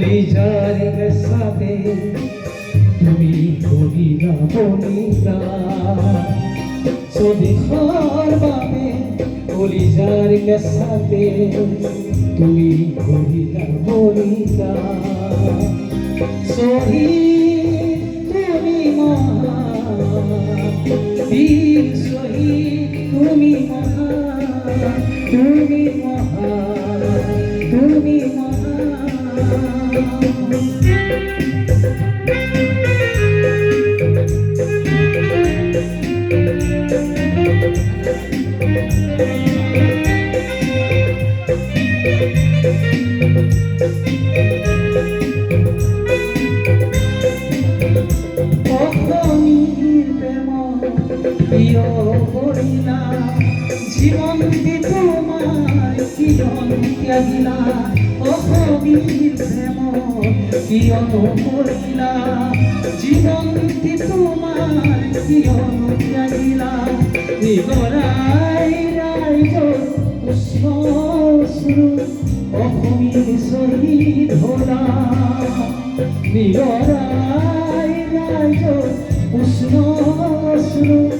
কলিজাৰ চাবে তুমি কলিৰা বনিতা। স্বদেশৰ বাবে কলিজাৰ চাবে তুমি কলিৰা বনিতা। শহীদ তুমি মহান বীর শহীদ তুমি মহান তুমি মহান তুমি প্রিয় করিলা। জীবন দি তোমার কিরণ ত্যাগিলা। অসমীর প্রেম কিয়ন করিলা। জীবন দি তোমার কিয়ন ত্যাগিলা। নিগৰাই ৰাইজ পুষ্প সুৰু অসমীৰ শ্বহীদ হলা নিগৰাই ৰাইজ উষ্ণ অশ্ৰু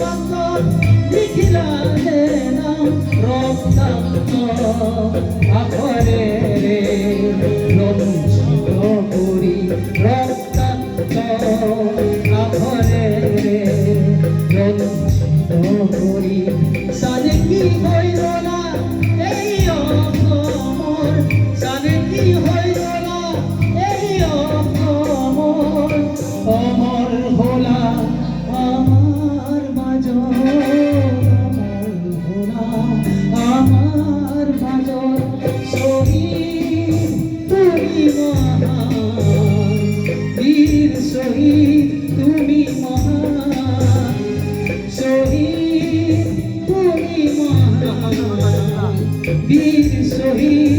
ইতিহাসৰ পাতত শহীদ তুমি মহা শহীদ তুমি মহা। বীর শহীদ